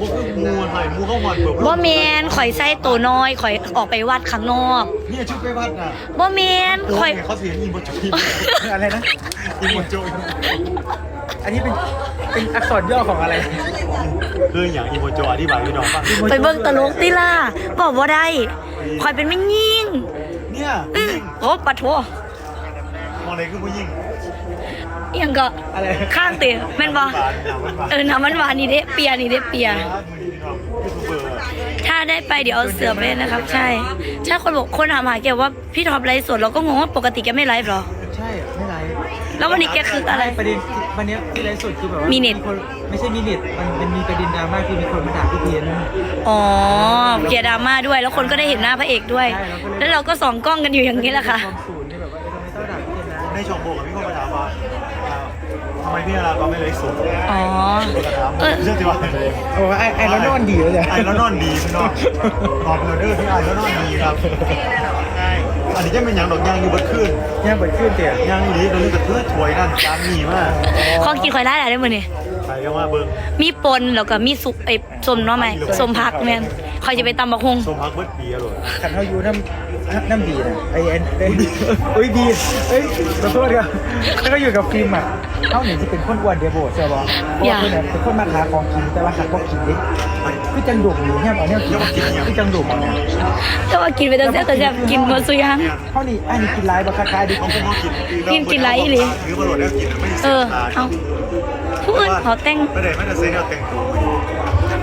พวกคือมูหายมูเข้าหอนเปิดบ่แมนข่อยใส่ตัวน้อยข่อยออกไปวัดข้างนอกเนี่ยชุดไปวัดน่ะบ่แมนโอ้ข่อยยเขาเสียงอีโมจิอะไรนะอีโมจิอันนี้เป็นเป็นอักษรย่อของอะไรคืออย่างอีโมจิอธิบายพี่น้องฟังไปเบิ่งตลกติล่ะบอกบ่ได้ข่อยเป็นแม่ยิงเนี่ยอื้อโอ้ปะโถมองอะไรคือผู้หญิงเอี ยงก็อะไรข้างเตะแม่นบ่หวานหนาวหวานเออน้ำมันหวานนี่เด้เปียนี่เด้เปียครับมือพี่น้องยูทูบเบอร์ถ้าได้ไปเดี๋ยวเอาเสือไปเลยนะครับ ใช่ใช่คนบอกคนถามหาแกว่าพี่ท็อปไลฟ์สดเราก็งงว่าปกติแกไม่ไลฟ์เหรอ ใช่ไม่ไรแล้ววันนี้แกคืออะไร ประเด็นวันนี้ที่ไลฟ์สดคือแบบว่ามีมีเน็ตคนไม่ใช่มีเน็ตมันมันมีประเด็นดราม่าคือมีคนมาด่าพี่เพียนอ๋อเกียร์ดราม่าด้วย แล้วคนก็ได้เห็นหน้าพระเอกด้วยใช่เราก็เลยแล้วเราก็ส่องกล้องกันอยู่อย่างนี้แหละค่ะความศูนย์ที่แบบว่าเออทำไมต้องด่าพี่เพียนนะในช่องโบกับ ทำไมพี่นาราก็ไม่เลยสุดอ๋อก็ถามเออ เชื่อสิว่าโอ้ไอ้ไอ้แล้วนอนดีเลยจ้ะไอ้แล้วนอนดีพี่น้องขอบเราเด้อที่ไอ้แล้วนอนดีครับอันนี้จะเป็นอย่างดอกยางอยู่บนขึ้นย่างเปิดขึ้นเตี่ยยางดีตรงนี้ก็คือถวยนั่นจานมีมากข้อกินข่อยไล่อะไรได้มือนี่ใครก็ว่าเบิ้งมีปนแล้วก็มีสุกไอ้สมเนาะไหมสมพักแม่นคอยจะไปตำบักฮงสมพักเบิดปีอร่อยขันเขาอยู่น้ำ น้ำดีนะไอ้เอ็นเอ้ยเอ้ยดีเอ้ยขอโทษครับแล้วก็อยู่กับฟิล์มอะเขาเนี่ยจะเป็นคนอ้วนเดียโบใช่ป่ะเพราะว่าเขาเนี่ยเป็นคนมาหาของกินแต่ว่าหาของกินดิคือจังดุกอยู่เนี่ยเอาเนี่ยคือจังดุกเนี่ยแต่ว่ากินไปแต่แซ่บแต่แซ่บกินหมดสุยังเขานี่อันนี้กินไลน์บักคล้ายๆดิเขาคงเขากินกินกินไรอีหลีคือมาโหลดแล้วกินไม่เอเสียอตาเอาผู้อื่นเขาแต่งไม่ได้ไม่ได้เซ็นเอาแต่งตัว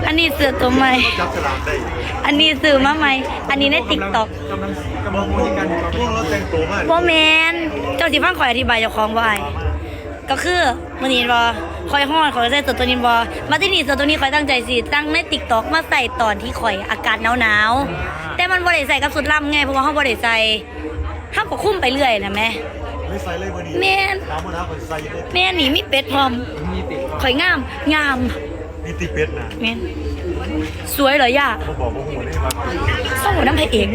อันนี้เสือตัวใหม่ จับฉลากได้อันนี้ซื้อมาใหม่ อันนี้ในติ๊กต็อกกำลังกำลังคุยกันอยู่พวกเราแต่งตัวมากบ่แมนเจ้าสิฟังข่อยอธิบายเจ้าของบ่ไอ้ก็คือมื้อนี้บ่ข่อยฮ้อนข่อยก็ใส่เสื้อตัวนี้บ่มาที่นี่เสื้อตัวนี้ข่อยตั้งใจสิตั้งใน TikTok มาใส่ตอนที่ข่อยอากาศหนาวๆแต่มันบ่ได้ใส่กับสุดล่ำไงเพราะว่าเฮาบ่ได้ใส่เฮาก็คุ้มไปเรื่อยนะแม่ ไม่ใส่เลยวันนี้แม่น น้ำมันน้ำคนใส่ได้แม่นี่มีเป็ดพร้อม มีติดข่อยงามงาม นี่ติเป็ดนะแม่นสวยเหรอย่าเขาบอกว่าหัวนี่ครับเศร้าน้ำพระเอก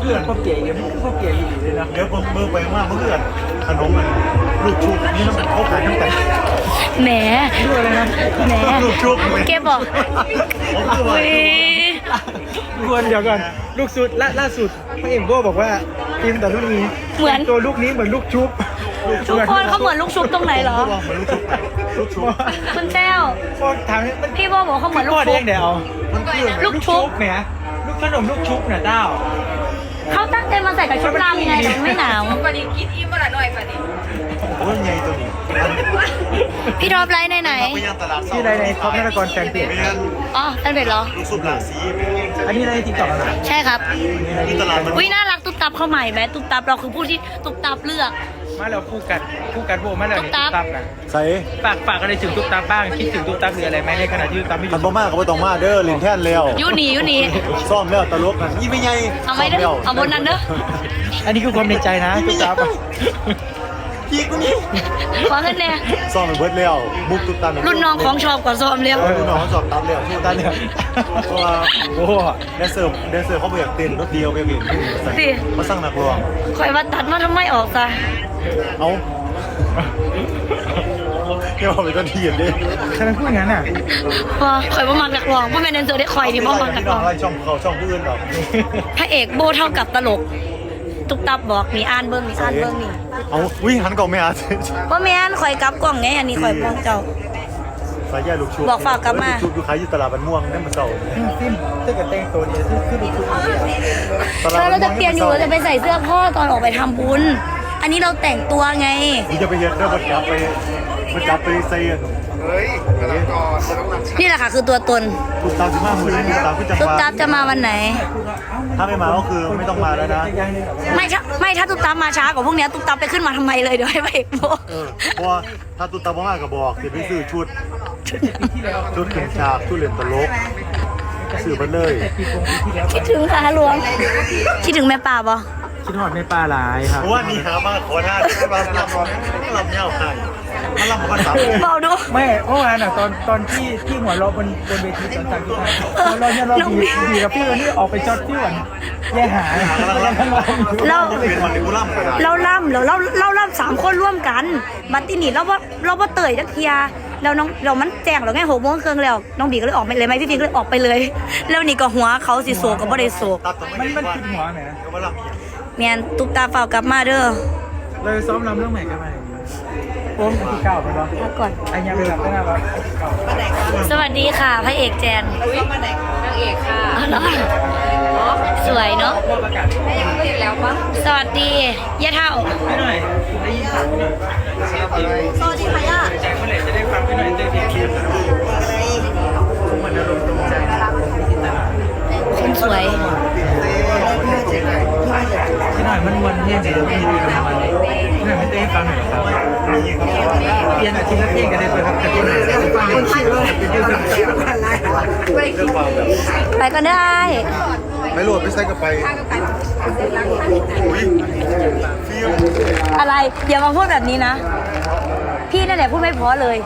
เพื่อนพ่อเก๋ยังพ่อเก๋อยู่เลยนะเดี๋ยวผมเบอร์ไปมากเมื่อคืนขนมมันลูกชุบนี่มันเขาขายตั้งแต่แหมดูอะไรนะแหมลูกชุบแกบอกผมคือว่าอุ้ยควรเดี๋ยวก่อนลูกสุดล่าล่าสุดพระเอกโบบอกว่าทีมต่อลูกนี้เหมือนตัวลูกนี้เหมือนลูกชุบ ทุกคนเขาเหมือนลูกชุบตรงไหนเหรอ เหมือนลูกชุบลูกชุบคุณแต้วพอถามเนี่ยมันพี่โบบอกเขาเหมือนลูกพ่อชุเด้บงเดี๋ยวมันคือลูกชุบเนี่ยลูกขนมลูกชุบเนี่ยเต้าเขาตั้งใจมาใส่กับชุดรำไงแต่มันไม่หนาวปนี้กินอิ่มมาละหน่อยปนี้โอ้ยใหญ่ตัวนี้พี่ท็อปไลน์ไหนไหนไปยังตลาดที่ใดในครอบนรกรแฟนเพจไม่งั้นอ๋อท่านเป็ดเหรอลูกชุบหลากสีอันนี้ในติ๊กต็อกนะใช่ครับนี่ตลาดมันอุ้ยน่ารักตุ๊บตับเข้าใหม่ไหมตุ๊บตับเราคือผู้ที่ตุ๊บตับเลือก มาแล้วคู่กัดคู่กัดโบมาแล้วนี่ตุ๊ตุ๊กตั๊กบตับนะใส่ฝากฝากอะไรถึงตุ๊กตับบ้างคิดถึงตุ๊กตับหรืออะไรไหมในขณะที่ตุ๊กตับไม่อคันยู่บ่มากก็บ่ต้องมาเด้อเล่นแท่นแล้วยูหนียูหนี ซ่อมแล้วตลกกันยี่ไม่ใหญ่เอาไว้เด้อเอาบนนั้นเด้อ อันนี้คือความในใจนะตุ๊กตับอะ พี่กูนี่ ขอเงินแน่ ซ่อมไปเบิดแล้วมุกตุ๊กตารุ่นน้องของชอบกว่าซ้อมเร็วเออรุ่นน้องเขาสอบตัดแล้วสู้ตัดแล้วเพราะว่าโอ้โหแดนเซอร์แดนเซอร์เขาบ่อยากเต้นรถเดียวไปเปลี่ยนมาสร้างนักร้องข่อยว่าตัดมาทำไมออกซะเอาเดี๋ยวเอาไปต้นเทียนดิทำไมพูดอย่างนั้นอะว่าข่อยว่ามักนักร้องว่าแม่นเดนเซอร์ได้ข่อยดีบ่มักนักน้ร้อองงอะไรช่องเขาช่องผู้อื่นหรอกพระเอกโบเท่ากับตลก ตุ๊กตับบอกนี่อ่านเบิ่งนี่อ่านเบิ่งนี่ เอาวิ่งหันกล่องไม่อาว่าแม่นข่อยกลับกล่องไงอันนี้ข่อยป้องเจ้า สายใยลูกชุบบอกฝากกลับมา ลูกชุบอยู่ขายอยู่ตลาดบันม่วงนั่นมันเศร้าซิมถ้าเกิดแต่งตัวเนี่ยคือคือดูชุดนี้อะตลาดแล้วเราจะเปลี่ยนอยู่เราจะไปใส่เสื้อพ่อตอนออกไปทำบุญ อันนี้เราแต่งตัวไง นี่จะไปเฮ็ดเด้อบ่จับไป บ่จับไปใส่นี่แหละค่ะ คือตัวตนถูกตามสิบห้าหมื่นถูกตามขึ้นจังตุ๊กหวะตับจะมาวันไหน ถ้าไม่มาก็คือไม่ต้องมาแล้วนะไม่ถ้าไม่ถ้าตุ๊กตับมาช้ากว่าพวกเนี้ยตุ๊กตับไปขึ้นมาทำไมเลยเดี๋ยวให้พระเอกโบเออเพราะว่าถ้าตุ๊กตาบ่มาก็บอกสิไปซื้อชุด ชุดขึ้นฉากชุดเล่นตลกซื้อไปเลย คิดถึงค่ะหลวง คิดถึงแม่ป่าบ่ คิดหอดไม่ปลาหลายครับเพราะว่านี่หามาขอหน้าที่ว่าลำลำลำเงาให้ถ้าลำมันสามเบาดูไม่เมื่อวานอะตอนตอนที่ที่หัวเราะบนบนเวทีตอนสังกีตหัวเราเนี่ยเราดีดีกับพี่วันนี้ออกไปจอดที่หวันแย่หาเราเป็นมันในกุล่ำก็ได้เราล่ำเราเราเราล่ำสามคนร่วมกันบัตตินี่เราว่าเราว่าเตยจักเทียแล้วน้องเรามันแจ้งเราไงหกโมงครึ่งแล้วน้องบีก็เลยออกไปเลยไหมพี่ฟิล์ก็เลยออกไปเลย แล้วนี่ก็หัวเขาสิโศกก็บ่ได้โศกตัดต่อมันมันขึ้นหัวไหนนะ ก็มาลำเอียงแมนตุ๊กตาเฝ้ากลับมาเด้อเลยซ้อมรำเรื่องใหม่กันมาโอ้ที่เก้าไปบ้างพักก่อนไอ้ยังไปรำได้ไหมวะสวัสดีค่ะพระเอกแจนอุ้ยนางเอกค่ะอ๋อเหรอสวยเนาะประกาศแม่ยังไม่เห็นแล้วปะสวัสดีย่าเท่าให้หน่อยได้ยินข่าวหน่อยสวัสดีค่ะย่าแจ้งเมื่อไหร่จะได้ฟังให้หน่อยเต้นเพลงมันอารมณ์ตรงใจ คนสวย ที่หน่อยมันวัน เพลงจะไม่มีประมาณนี้ไหนไม่เต้ฟังหน่อยครับเปลี่ยนอาทิตย์ละเพลงกันได้ไปครับแต่ที่ไหนจะฟังเป็นชื่เป็นชื่อเป็นชื่อไปก็ได้ ไม่โหลดไม่ใส่กับไปอะไรอย่ามาพูดแบบนี้นะ พี่นั่นแหละพูดไม่พอเลย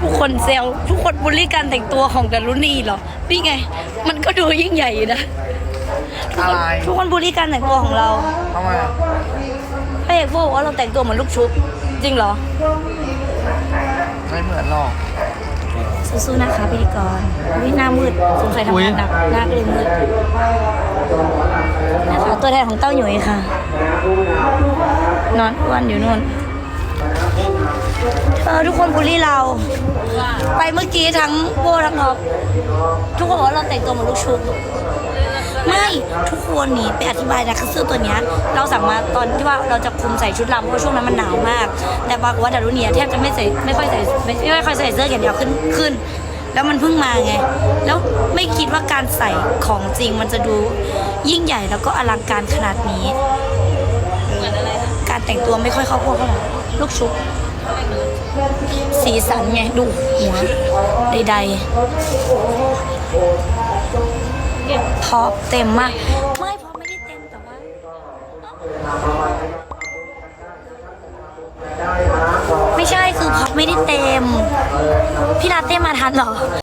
ทุกคนเซลทุกคนบูลลี่การแต่งตัวของดารุณีเหรอ นี่ไง มันก็ดูยิ่งใหญ่อยู่นะ ทุกคนทุกคนบูลลี่การแต่งตัวของเราทำไมพระเอกพูดว่าเราแต่งตัวเหมือนลูกชุบ จริงเหรอ ไม่เหมือนหรอกสู้ๆนะคะพิธีกรวิหน้ามืดสงสัยทำงานหนักหน้าก็เลยมืดนะคะตัวแทนของเต้าหยุยค่ะ นอนอ้วันอยู่นู่น เออทุกคนบูลลี่เรา ไปเมื่อกี้ทั้งโบทั้งท็อปทุกคนบอกว่าเราแต่งตัวเหมือนลูกชุบไม่ทุกคนหนีไปอธิบายนะคือเสื้อตัวเนี้ยเราสั่งมาตอนที่ว่าเราจะคุมใส่ชุดลำเพราะว่าช่วงนั้นมันหนาวมาก แต่ปรากฏว่าดารุเนียแทบจะไม่ใส่ไม่ค่อยใส่ไม่ไม่ค่อยใส่เสื้อแขนยาวขึ้นขึ้น แล้วมันเพิ่งมาไง แล้วไม่คิดว่าการใส่ของจริงมันจะดูยิ่งใหญ่แล้วก็อลังการขนาดนี้ การแต่งตัวไม่ค่อยเข้าพวกเท่าไหร่ลูกชุบ สีสันไงดูหัวใดๆพอเต็มมาก ไม่พอไม่ได้เต็มแต่ว่าไม่ใช่คือพอไม่ได้เต็ม พี่ลาเต้มาทันเหรอ